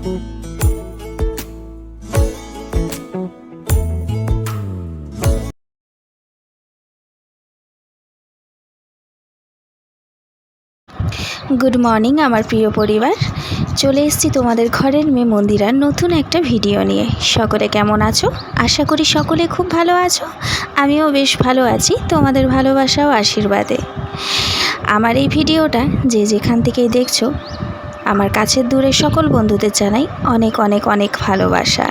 Good morning আমার প্রিয় পরিবার। চলে এসেছি তোমাদের ঘরের মেয়ে মন্দিরার নতুন একটা ভিডিও নিয়ে। সকলে কেমন আছো? আশা করি সকলে খুব ভালো আছো। আমিও বেশ ভালো আছি, তোমাদের ভালোবাসা ও আশীর্বাদে। আমার এই ভিডিওটা যে যেখান থেকেই দেখছ আমার কাছের দূরের সকল বন্ধুদের জানাই অনেক অনেক অনেক ভালোবাসা।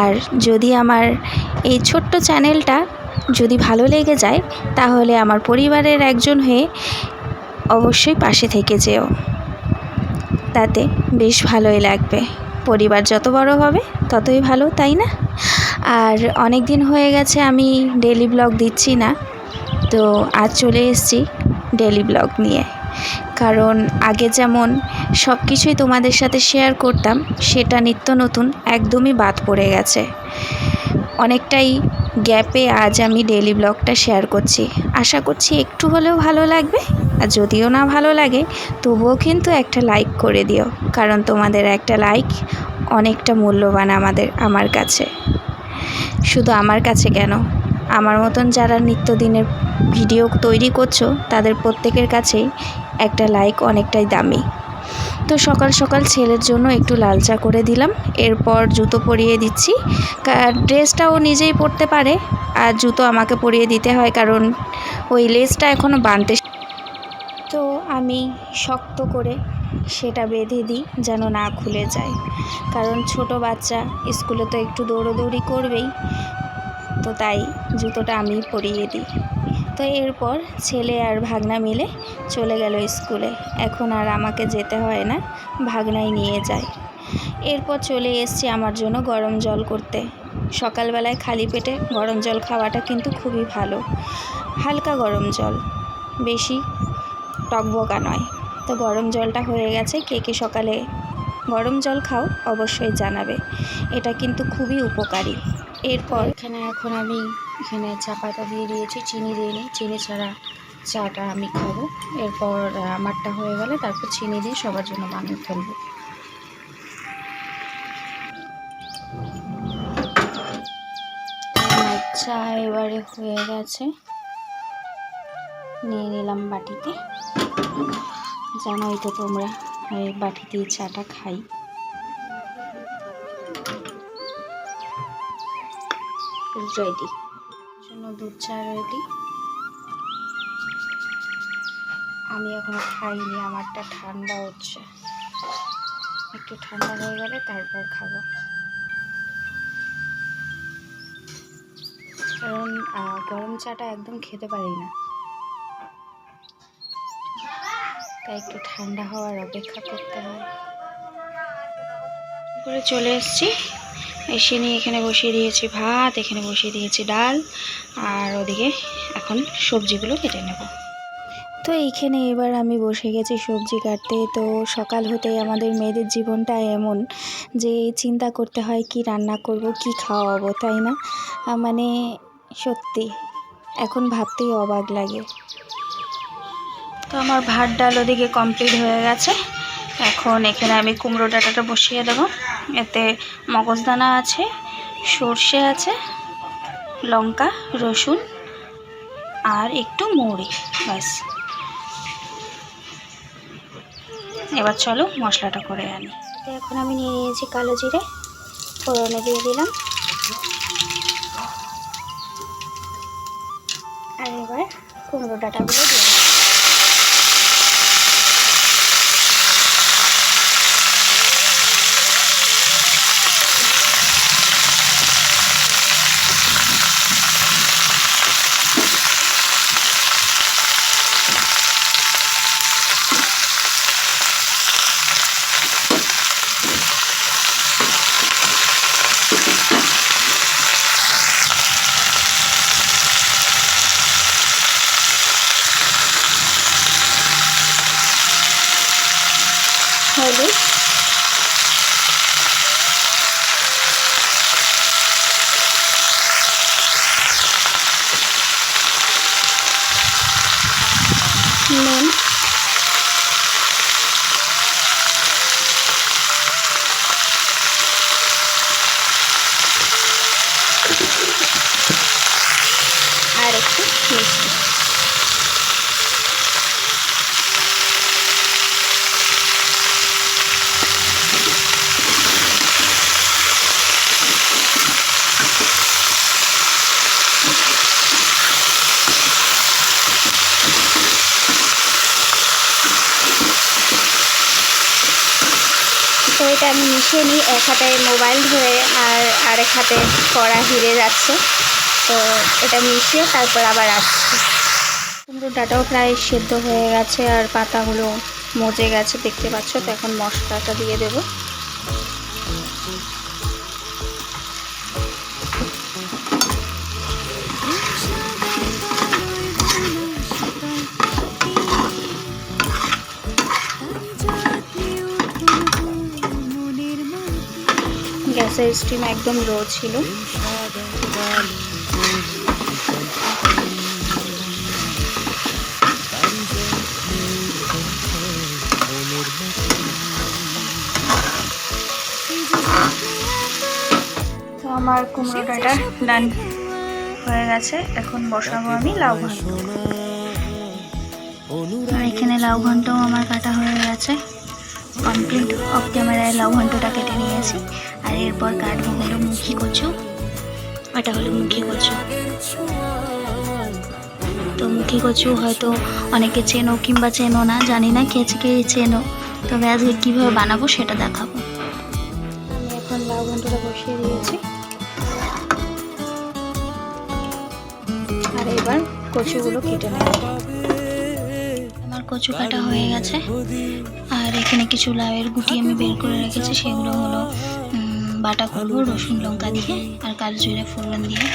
আর যদি আমার এই ছোট্ট চ্যানেলটা যদি ভালো লেগে যায়, তাহলে আমার পরিবারের একজন হয়ে অবশ্যই পাশে থেকে যেও। তাতে বেশ ভালোই লাগবে। পরিবার যত বড় হবে, ততই ভালো, তাই না? আর অনেক দিন হয়ে গেছে আমি ডেলি ব্লগ দিচ্ছি না, তো আজ চলে এসেছি ডেলি ব্লগ নিয়ে। কারণ আগে যেমন সব কিছুই তোমাদের সাথে শেয়ার করতাম, সেটা নিত্য নতুন একদমই বাদ পড়ে গেছে। অনেকটাই গ্যাপে আজ আমি ডেলি ব্লগটা শেয়ার করছি। আশা করছি একটু হলেও ভালো লাগবে, আর যদিও না ভালো লাগে, তবুও কিন্তু একটা লাইক করে দিও, কারণ তোমাদের একটা লাইক অনেকটা মূল্যবান আমাদের, আমার কাছে। শুধু আমার কাছে কেন? আমার মতন যারা নিত্যদিনের ভিডিও তৈরি করছ, তাদের প্রত্যেকের কাছেই একটা লাইক অনেকটাই দামি। তো সকাল সকাল ছেলের জন্য একটু লাল চা করে দিলাম। এরপর জুতো পরিয়ে দিচ্ছি। ড্রেসটা ও নিজেই পরতে পারে। আর জুতো আমাকে পরিয়ে দিতে হয় কারণ ওই লেসটা এখনও বাঁধতে তো আমি শক্ত করে সেটা বেঁধে দিই যেন না খুলে যায়। কারণ ছোট বাচ্চা স্কুলে তো একটু দৌড়োদৌড়ি করবেই। তো তাই জুতোটা আমি পরিয়ে দিই। তো এরপর ছেলে আর ভাগনা মিলে চলে গেল স্কুলে। এখন আর আমাকে যেতে হয় না, ভাগনাই নিয়ে যায়। এরপর চলে এসছি আমার জন্য গরম জল করতে। সকালবেলায় খালি পেটে গরম জল খাওয়াটা কিন্তু খুবই ভালো। হালকা গরম জল, বেশি টকবকা নয়। তো গরম জলটা হয়ে গেছে, কে কে সকালে গরম জল খাও অবশ্যই জানাবে। এটা কিন্তু খুবই উপকারী। এরপর এখানে এখন আমি এখানে চা পাতা দিয়ে দিয়েছি, চিনি দিয়ে নিই চিনি ছাড়া চাটা আমি খাব। এরপর আমারটা হয়ে গেলে তারপর চিনি দিয়ে সবার জন্য বানিয়ে ফেলব। চা এবারে হয়ে গেছে। নিয়ে নিলাম বাটিতে। জানোই তো তোমরা, এই বাটিতেই চাটা খাই। রেডি দুধ চা রেডি আমি এখনও খাইনি, আমারটা ঠান্ডা হচ্ছে। একটু ঠান্ডা হয়ে গেলে তারপর খাব। কারণ গরম চাটা একদম খেতে পারি না। তাই একটু ঠান্ডা হওয়ার অপেক্ষা করতে হয়। করে চলে এসেছি। এসে নিয়ে এখানে বসিয়ে দিয়েছি ভাত এখানে বসিয়ে দিয়েছি ডাল আর ওদিকে এখন সবজিগুলো কেটে নেব। তো এইখানে এবার আমি বসে গেছি সবজি কাটতে। তো সকাল হতেই আমাদের মেয়েদের জীবনটা এমন যে চিন্তা করতে হয় কি রান্না করব কি খাওয়াবো তাই না? মানে সত্যি এখন ভাবতেই অবাক লাগে। তো আমার ভাত ডাল ওদিকে কমপ্লিট হয়ে গেছে। এখন এখানে আমি কুমড়ো ডাটাটা বসিয়ে দেবো। এতে মগজদানা আছে, সর্ষে আছে, লঙ্কা, রসুন আর একটু মৌরি, ব্যাস। এবার চলো মশলাটা করে আনি। এখন আমি নিয়ে নিয়েছি কালো জিরে, ফোড়নে দিয়ে দিলাম। আর এবার কুমড়ো ডাঁটাগুলো মিষ্টি তো এটা আমি মিশিয়ে নিই, এক হাতে মোবাইল ধরে আর আরেক হাতে কড়া হিরে যাচ্ছে। তো এটা মিশিয়ে তারপর আবার আসছি। কুমড়োটাটাও প্রায় সেদ্ধ হয়ে গেছে আর পাতাগুলো মজে গেছে, দেখতে পাচ্ছ? তো এখন মশলাটা দিয়ে দেবো। গ্যাসের স্টিম একদম লো ছিল তো আমার কুমড়ো ডাঁটা ডান হয়ে গেছে। এখন বসাবো আমি লাউ ঘন্ট আর এখানে লাউ ঘন্টও আমার কাটা হয়ে গেছে। কমপ্লিট অফ ক্যামেরায় লাউ ঘন্টটা কেটে নিয়েছি। আর এরপর কাটবো হলো মুখি কচু। ওটা হলো মুখি কচু। তো মুখি কচু হয়তো অনেকে চেনো কিংবা চেনো না, জানি না কে কে চেনো। তবে আজকে কীভাবে বানাবো সেটা দেখাবো। কচুগুলো কেটে নেব। আমার কচু কাটা হয়ে গেছে। আর এখানে কিছু লাউয়ের গুটি আমি বের করে রেখেছি, সেগুলো হলো বাটা করব রসুন লঙ্কা দিয়ে আর কালো জিরে ফোড়ন দিয়ে।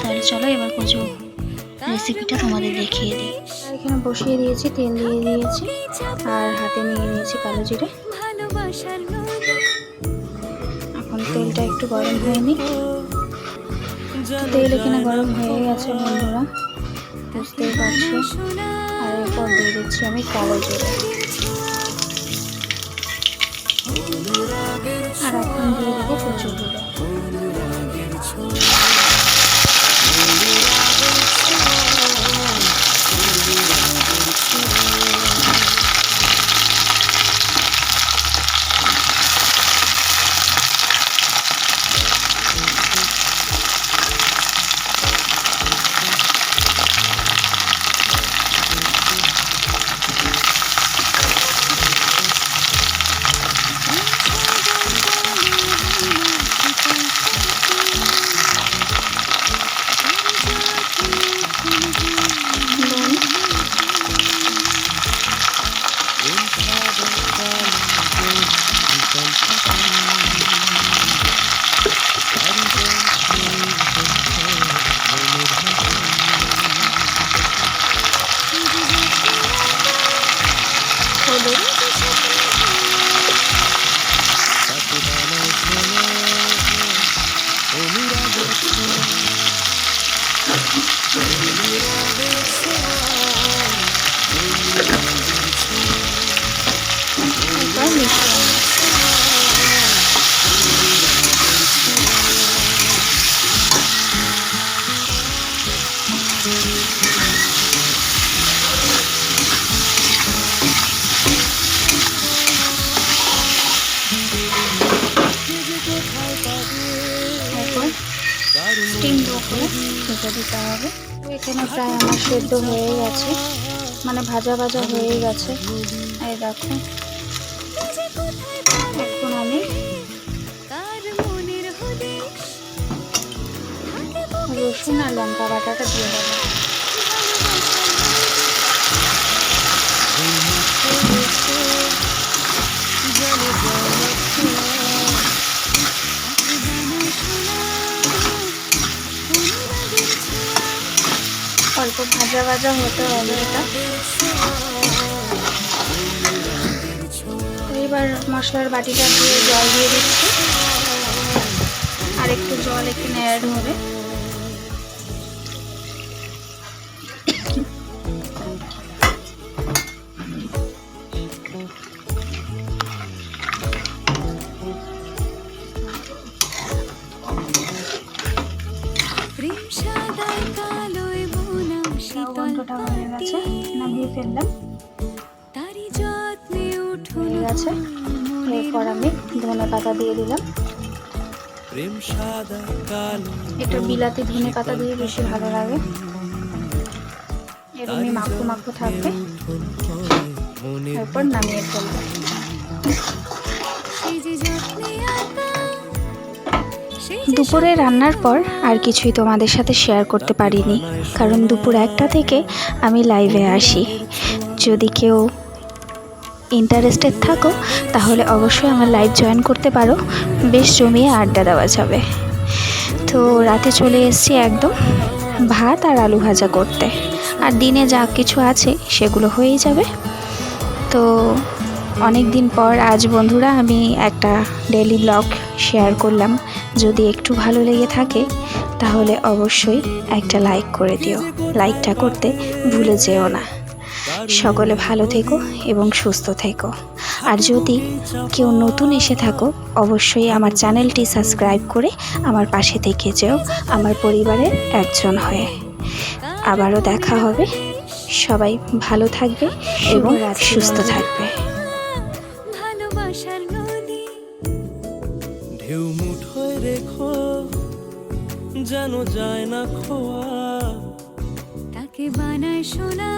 তাহলে চলো এবার কচু রেসিপিটা তোমাদের দেখিয়ে দিই। এখানে বসিয়ে দিয়েছি, তেল দিয়ে দিয়েছি আর হাতে নিয়ে নিয়েছি কালো জিরে এখন তেলটা একটু গরম হয়নি তেল এখানে গরম হয়ে গেছে, বন্ধুরা। বুঝতেই পারছ? আর এরপর দিয়ে দিচ্ছি আমি কালো জিরে আর এখন দিয়ে দেবো কচুগুলো নুন প্রায় আমার সেদ্ধ হয়ে গেছে। মানে ভাজা ভাজা হয়ে গেছে। এই দেখো। এখন আমি রসুন আর লঙ্কা বাটাটা দিয়ে দেবো। অল্প ভাজা ভাজা হতে হবে এটা এবার মশলার বাটিটা দিয়ে জল দিয়ে দিচ্ছি। আর একটু জল এখানে অ্যাড হবে এরপর আমি ধনে পাতা দিয়ে দিলাম। একটু বিলাতে ধনে পাতা দিয়ে বেশি ভালো লাগে। এরকমই মাখো মাখো থাকবে। তারপর নামিয়ে ফেলব। দুপুরে রান্নার পর আর কিছুই তোমাদের সাথে শেয়ার করতে পারিনি। কারণ দুপুর একটা থেকে আমি লাইভে আসি। যদি কেউ ইন্টারেস্টেড থাকো, তাহলে অবশ্যই আমার লাইভ জয়েন করতে পারো। বেশ জমিয়ে আড্ডা দেওয়া যাবে। তো রাতে চলে এসেছি একদম ভাত আর আলু ভাজা করতে। আর দিনে যা কিছু আছে, সেগুলো হয়েই যাবে। তো অনেক দিন পর আজ বন্ধুরা আমি একটা ডেলি ব্লগ শেয়ার করলাম। যদি একটু ভালো লেগে থাকে, তাহলে অবশ্যই একটা লাইক করে দিও। লাইকটা করতে ভুলে যেও না। সকলে ভালো থেকো এবং সুস্থ থেকো। আর যদি কেউ নতুন এসে থাকো অবশ্যই আমার চ্যানেলটি সাবস্ক্রাইব করে আমার পাশে থেকে যেও আমার পরিবারের একজন হয়ে। আবারও দেখা হবে। সবাই ভালো থাকবে এবং সুস্থ থাকবে। ভালোবাসার নদী ঢেউ মুঠোয় রেখো যেন যায় না খোয়া। তাকে বানায় সোনা